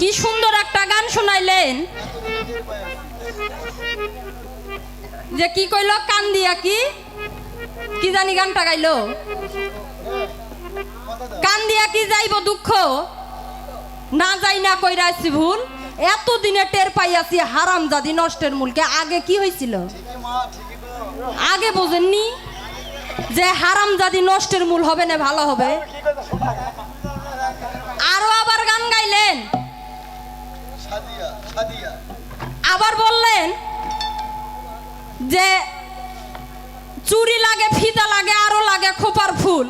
কি সুন্দর একটা গান শোনাইলেন। যে কি কইল? কান দিয়া কি? কি জানি গানটা গাইলো? কান দিয়া কি যাইব দুঃখ? না যাই না কইরা আছি ভুল। এতদিনে টের পাইয়াছি হারাম জাদি নষ্টের মূলকে। আগে কি হয়েছিল আগে বোঝেননি যে হারাম জাদি নষ্টের মূল হবে না ভালো হবে? আবার বললেন যে চুরি লাগে ফিতা লাগে, আরও লাগে খোপার ফুল।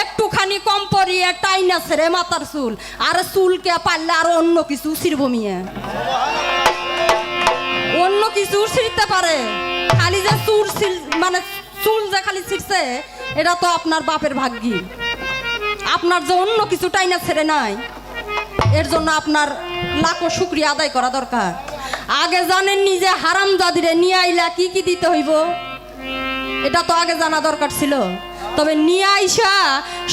একটুখানি কম পরিয়ে টাইনা ছেড়ে মাথার চুল। আর চুলকে পারলে আরও অন্য কিছু ছিড়ব মিয়া। অন্য কিছু ছিঁড়তে পারে। খালি যে চুল মানে চুল যে খালি ছিঁড়ছে, এটা তো আপনার বাপের ভাগ্যি। আপনার যে অন্য কিছু টাইনা ছেড়ে নাই, এর জন্য আপনার লাখো শুক্রিয়া আদায় করা দরকার। আগে জানেননি যে হারাম জাদিরে নিয়ে আইলা কি কি দিতে হইব? এটা তো আগে জানা দরকার ছিল। তবে নিয়ে আইসা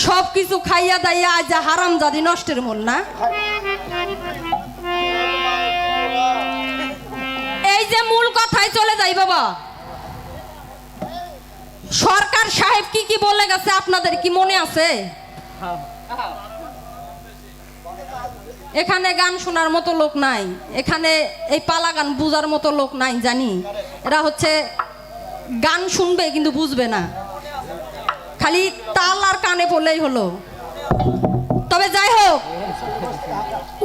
সব কিছু খাইয়া দাইয়া আজ হারাম জাদি নষ্টের মূল না? এই যে মূল কথায় চলে যাই বাবা। সরকার সাহেব কি কি বলে গেছে আপনাদের কি মনে আছে? এখানে গান শোনার মতো লোক নাই। এখানে এই পালা গান বুঝার মতো লোক নাই, জানি। এরা হচ্ছে গান শুনবে কিন্তু বুঝবে না। খালি তাল আর কানে পড়লেই হলো। তবে যাই হোক,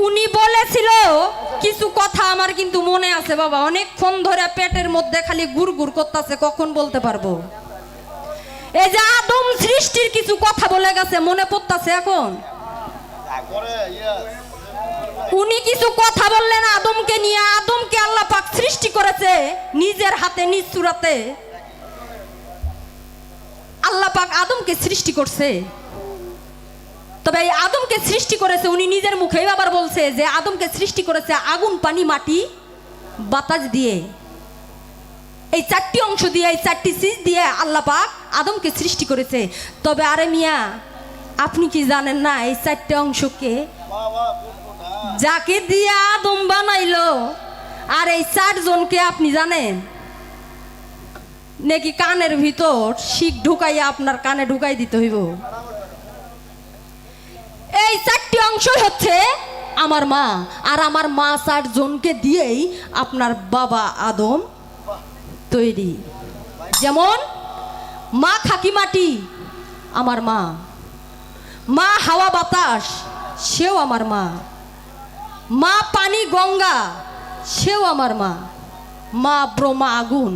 উনি বলেছিল, কিছু কথা আমার কিন্তু মনে আছে বাবা। অনেকক্ষণ ধরে পেটের মধ্যে খালি গুড় গুড় করতেছে, কখন বলতে পারব? এই যে আদম সৃষ্টির কিছু কথা বলে গেছে, মনে পড়তেছে এখন? উনি কিছু কথা বললেন আদমকে নিয়ে। আদমকে আল্লাহ পাক সৃষ্টি করেছে নিজের হাতে, নিজ সুরাতে। আল্লাহ পাক আদমকে সৃষ্টি করছে। তবে এই আদমকে সৃষ্টি করেছে উনি নিজের মুখেই আবার বলছে যে আদমকে সৃষ্টি করেছে আগুন, পানি, মাটি, বাতাস দিয়ে। এই চারটি অংশ দিয়ে, এই চারটি সিজ দিয়ে আল্লাহ পাক আদমকে সৃষ্টি করেছে। তবে আরে মিয়া, আপনি কি জানেন না এই চারটে অংশকে যাকে দিয়া আদম বানাইল, আর এই চারজনকে আপনি জানেন? নাকি কানের ভিতর শিখ ঢুকাইয়া আপনার কানে ঢুকাই দিতে হইব। এই চারটি অংশ হচ্ছে আমার মা, আর আমার মা চারজনকে দিয়েই আপনার বাবা আদম তৈরি। যেমন, মা খাকি মাটি, আমার মা। মা হাওয়া বাতাস, সেও আমার মা। মা পানি গঙ্গা, সেও আমার মা। মা ব্রহ্মা আগুন,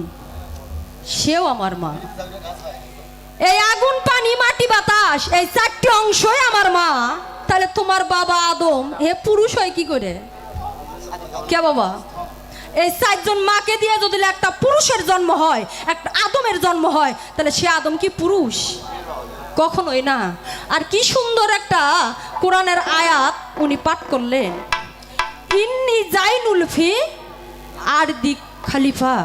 সেও আমার মা। এই আগুন, পানি, মাটি, বাতাস, এই চারটি অংশই আমার মা। তাহলে তোমার বাবা আদম হে পুরুষ হয় কি করে? কে বাবা? এই চারজন মাকে দিয়ে যদি একটা পুরুষের জন্ম হয়, একটা আদমের জন্ম হয়, তাহলে সে আদম কি পুরুষ? কখনোই না। আর কি সুন্দর একটা কোরআনের আয়াত উনি পাঠ করলেন। ইন্নি জাইনুল ফি আর দি খলিফা।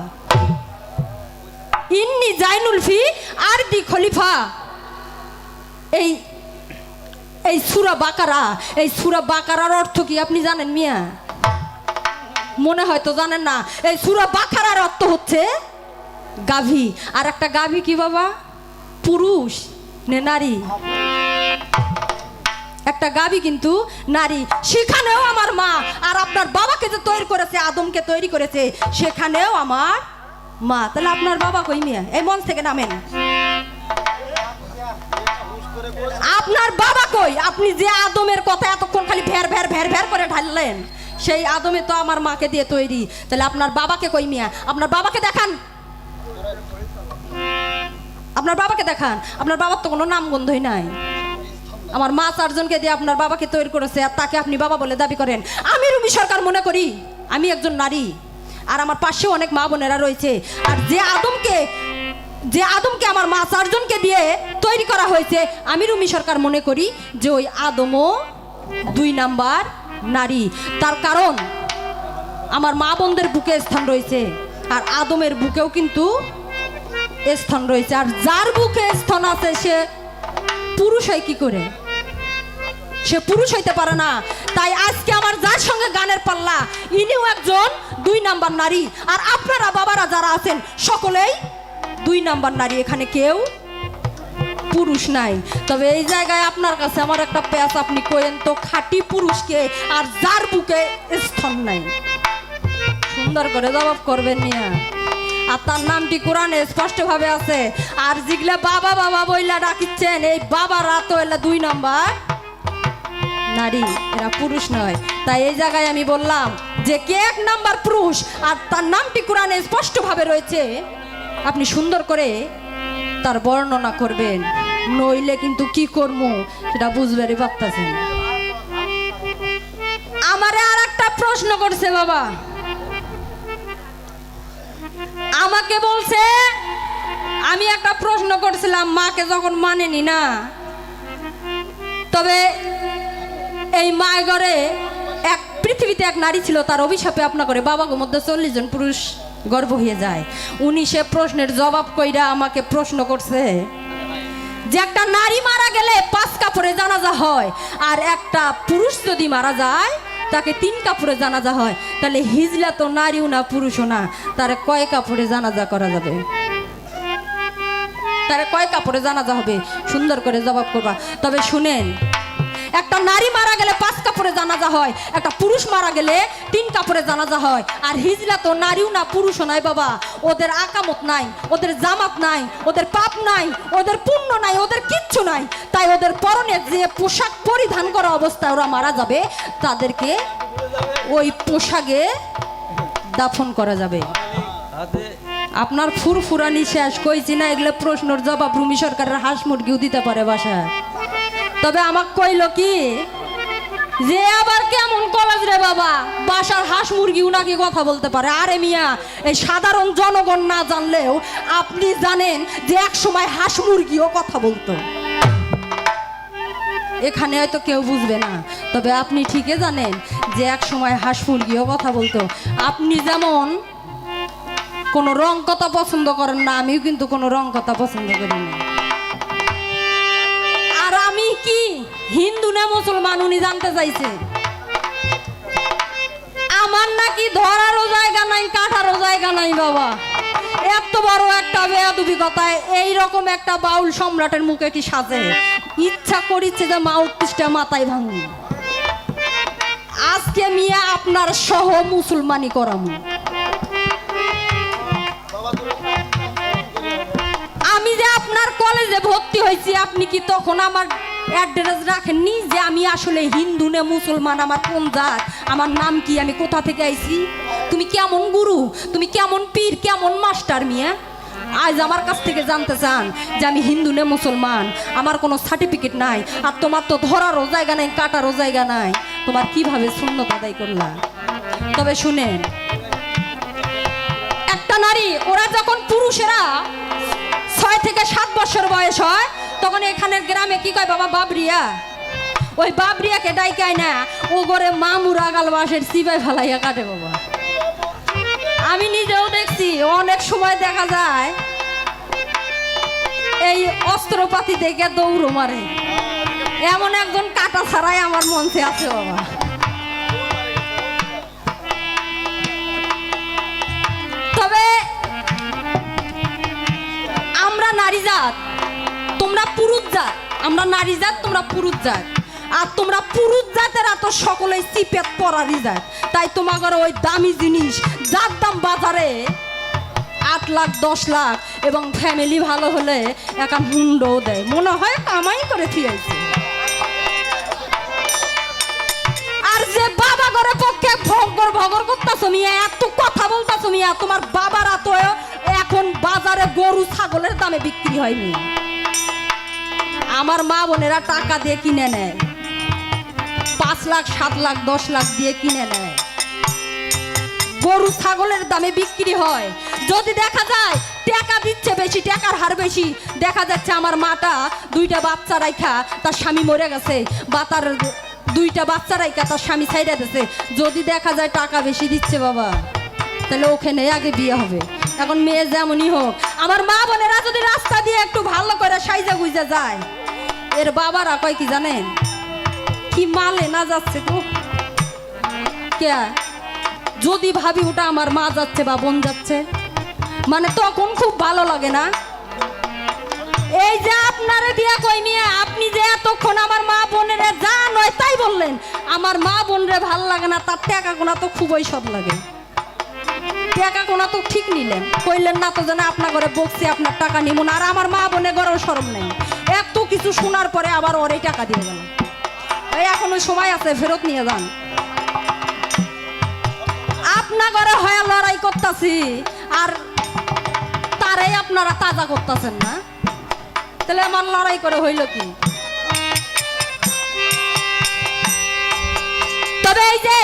ইন্নি জাইনুল ফি আর দি খলিফা। এই এই সুরা বাকারা, এই সুরা বাকারার অর্থ কি আপনি জানেন মিয়া? মনে হয়তো জানেন না। এই সুরা বাকারার অর্থ হচ্ছে গাভী। আর একটা গাভী কি বাবা? পুরুষ, নে নারী। একটা গাবি কিন্তু নারী। সেখানেও আমার মা আর আপনার বাবাকে যে তৈরি করেছে, আদমকে তৈরি করেছে, সেখানেও আমার মা। তাহলে আপনার বাবা কই মিয়া? এই মঞ্চ থেকে নামেন। আপনার বাবা কই? আপনি যে আদমের কথা এতক্ষণ খালি ভ্যার ভ্যার ভ্যার ভ্যার করে ঢাললেন, সেই আদমে তো আমার মাকে দিয়ে তৈরি। তাহলে আপনার বাবাকে কই মিয়া? আপনার বাবাকে দেখান। আপনার বাবাকে দেখান। আপনার বাবার তো কোনো নাম গন্ধই নাই। আমার মা চারজনকে দিয়ে আপনার বাবাকে তৈরি করেছে আর তাকে আপনি বাবা বলে দাবি করেন। আমি রুমি সরকার মনে করি, আমি একজন নারী। আর আমার পাশেও অনেক মা বোনেরা রয়েছে। আর যে আদমকে যে আদমকে আমার মা চারজনকে দিয়ে তৈরি করা হয়েছে, আমি রুমি সরকার মনে করি যে ওই আদমও দুই নাম্বার নারী। তার কারণ, আমার মা বোনদের বুকে স্থান রয়েছে, আর আদমের বুকেও কিন্তু স্থান রয়েছে। আর যার বুকে স্থান আছে সে পুরুষ হয় কি করে? সে পুরুষ হইতে পারে না। তাই আজকে আমার যার সঙ্গে গানের পাল্লা, ইনিও একজন দুই নাম্বার নারী। আর আপনারা বাবারা যারা আছেন, সকলেই দুই নাম্বার নারী। এখানে কেউ পুরুষ নাই। তবে এই জায়গায় আপনার কাছে আমার একটা প্যাচ আপনি কোয়েন তো খাঁটি পুরুষকে আর যার বুকে স্থান নাই। সুন্দর করে জবাব করবেন মিয়া। আর তার নামটি কোরআনে স্পষ্টভাবে আছে। আর যেগুলা বাবা বাবা বইলা ডাকিচ্ছেন, এই বাবারা তো এলা দুই নাম্বার নারী, এরা পুরুষ নয়। তাই এই জায়গায় আমি বললাম যে কে এক নাম্বার পুরুষ আর তার নামটি কোরআনে স্পষ্টভাবে রয়েছে, আপনি সুন্দর করে তার বর্ণনা করবেন। নইলে কিন্তু কি করব সেটা বুঝবারই পারতেছেন আমারে আর একটা প্রশ্ন করছে বাবা। আমাকে বলছে, আমি একটা প্রশ্ন করছিলাম, মাকে যখন মানেনি না, তবে এই ঘরে এক পৃথিবীতে এক নারী ছিল, তার অভিশাপে আপনা করে বাবাকে মধ্যে চল্লিশ জন পুরুষ গর্ব হয়ে যায়। উনি সে প্রশ্নের জবাব কইরা আমাকে প্রশ্ন করছে যে একটা নারী মারা গেলে পাঁচ কাপড়ে জানাজা হয়, আর একটা পুরুষ যদি মারা যায়, তাকে তিন কাপড়ে জানাজা হয়। তাহলে হিজলা তো নারীও না, পুরুষও না। তার কয় কাপড়ে জানাজা করা যাবে? তার কয় কাপড়ে জানাজা হবে? সুন্দর করে জবাব করবা। তবে শুনেন একটা নারী মারা গেলে পাঁচ কাপড়ে জানাজা হয়, একটা পুরুষ মারা গেলে তিন কাপড়ে জানাজা হয়। আর হিজলা তো নারীও না, পুরুষও নাই বাবা। ওদের আকামত নাই, ওদের জামাত নাই, ওদের পাপ নাই, ওদের পুণ্য নাই, ওদের কিচ্ছু নাই। তাই ওদের পরনে যে পোশাক পরিধান করা অবস্থায় ওরা মারা যাবে, তাদেরকে ওই পোশাকে দাফন করা যাবে। আপনার ফুরফুরানি শেষ, কইছি না, এগুলো প্রশ্নের জবাব রুমি সরকারের হাঁস মুরগিও দিতে পারে বাসায়। তবে আমাক কইল কি? যে আবার কেমন কলেজ রে বাবা? বাসার হাঁস মুরগিও নাকি কথা বলতে পারে। আরে মিয়া, এই সাধারণ জনগণ না জানলেও আপনি জানেন যে এক সময় হাঁস মুরগিও কথা বলতো। এখানে হয়তো কেউ বুঝবে না, তবে আপনি ঠিকই জানেন যে এক সময় হাঁস মুরগিও কথা বলতো। আপনি যেমন কোনো রং কথা পছন্দ করেন না, আমিও কিন্তু কোনো রং কথা পছন্দ করি না। হিন্দু না মুসলমান, উনি জানতে চাইছে। আমার নাকি ধরারও জায়গা নাই কাঠারও জায়গা নাই বাবা। এত বড় একটা বেয়াদুবি কথায় এইরকম একটা বাউল সম্রাটের মুখে কি সাজে? ইচ্ছা করিচ্ছে যে মা উত্তিষ্টা মাথায় ভাঙি আজকে মিয়া আপনার সহ মুসলমানি করামু। আমি যে আপনার কলেজে ভর্তি হয়েছি, আপনি কি তখন আমার অ্যাড্রেস রাখেননি যে আমি আসলে হিন্দু না মুসলমান, আমার কোন জাত, আমার নাম কি, আমি কোথা থেকে আইছি? তুমি কেমন গুরু? তুমি কেমন পীর? কেমন মাস্টার মিয়া? আজ আমার কাছ থেকে জানতে চান যে আমি হিন্দু না মুসলমান, আমার কোনো সার্টিফিকেট নাই, আর তোমার তো ধরারও জায়গা নাই, কাটারও জায়গা নাই। তোমার কীভাবে শূন্যতা আদায় করলা তবে শুনেন, একটা নারী, ওরা যখন পুরুষেরা ছয় থেকে সাত বছর বয়স হয় তখন এখানের গ্রামে কি কয় বাবা, বাবরিয়া? ওই বাবরিয়াকে ডাইকায় না ও করে মামুর আগাল বাসের সিবাই ফেলাইয়া কাটে বাবা। আমি নিজেও দেখছি, অনেক সময় দেখা যায়, এই অস্ত্রপাতি দেখে দৌড় মারে। এমন একজন কাটা ছাড়াই আমার মঞ্চে আছে বাবা। তবে আমরা নারী জাত তোমরা পুরুষ জাত, আমরা নারী জাত, তোমরা পুরুষ জাত। আর তোমরা পুরুষ জাতের এত সকলেই চিপেত পরারি জাত। তাই তোমাদের ওই দামি জিনিস, যার দাম বাজারে আট লাখ, দশ লাখ, এবং ফ্যামিলি ভালো হলে একা হুন্ডও দেয়। মনে হয় কামাই করে থিয়েছে আর যে বাবা ঘরে পক্ষে ভগর ভগর করতেছো মিয়া, এত কথা বলতেছো মিয়া, তোমার বাবারা তো এখন বাজারে গরু, ছাগলের দামে বিক্রি হয়নি। আমার মা বোনেরা টাকা দিয়ে কিনে নেয়। পাঁচ লাখ, সাত লাখ, দশ লাখ দিয়ে কিনে নেয়। গরু, ছাগলের দামে বিক্রি হয়। যদি দেখা যায় টাকা দিচ্ছে বেশি, টাকার হার বেশি, দেখা যাচ্ছে আমার মাটা দুইটা বাচ্চা রাইখা তার স্বামী মরে গেছে বা তার দুইটা বাচ্চা রাইখা তার স্বামী ছাইড়া দিছে। যদি দেখা যায় টাকা বেশি দিচ্ছে বাবা, তাহলে ওখানে আগে বিয়ে হবে। এখন মেয়ে যেমনই হোক, আমার মা বোনেরা যদি রাস্তা দিয়ে একটু ভালো করে সাইজা গুইজা যায় এর বাবারা কয় কি জানেন? কি মালে না যাচ্ছে গো। কে? যদি ভাবি ওটা আমার মা যাচ্ছে বা বোন যাচ্ছে মানে তখন খুব ভালো লাগে না? এই যে আপনারে দিয়া কই মিয়া, আপনি যে এতক্ষণ আমার মা বোনের যা নয় তাই বললেন। আমার মা বোনরে ভালো লাগে না, তার টাকা গোনা তো খুবই সব লাগে। টাকা গোনা তো ঠিক নিলেন। কইলেন না তো যেন আপনার ঘরে বকছি, আপনার টাকা নিব না। আর আমার মা বোনের ঘরেও সরম নেই। এত কিছু শোনার পরে আবার ওরে টাকা দিয়ে গেল। এই এখনও সময় আছে, ফেরত নিয়ে যান। আপনা ঘরে হয়ে লড়াই করতেছি, আর তারাই আপনারা তাজা করতেছেন না। তাহলে আমার লড়াই করে হইল কি? তবে এই যে,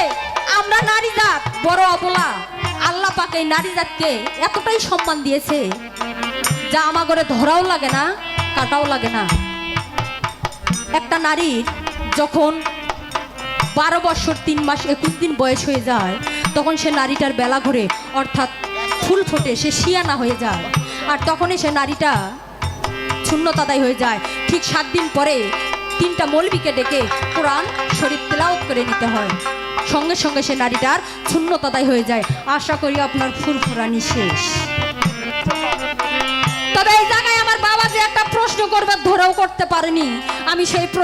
আমরা নারী জাত, বড় অবলা। আল্লাহ পাকে নারী জাতকে এতটাই সম্মান দিয়েছে যা আমার ঘরে ধরাও লাগে না, কাটাও লাগে না। একটা নারীর যখন বারো বছর তিন মাস একুশ দিন বয়স হয়ে যায়, তখন সে নারীটার বেলা ঘুরে, অর্থাৎ ফুল ফোটে, সে শিয়ানা হয়ে যায়। আর তখনই সে নারীটা শূন্যতাদাই হয়ে যায়। ঠিক সাত দিন পরে তিনটা মৌলবীকে ডেকে কোরআন শরীফ তেলাওত করে নিতে হয়। সঙ্গে সঙ্গে সে নারীটার শূন্যতাদাই হয়ে যায়। আশা করি আপনার ফুরফুরানি শেষ। তবে এই জায়গায় আমার বাবা যে একটা প্রশ্ন করবে, ধরেও করতে পারেনি। আমি সেই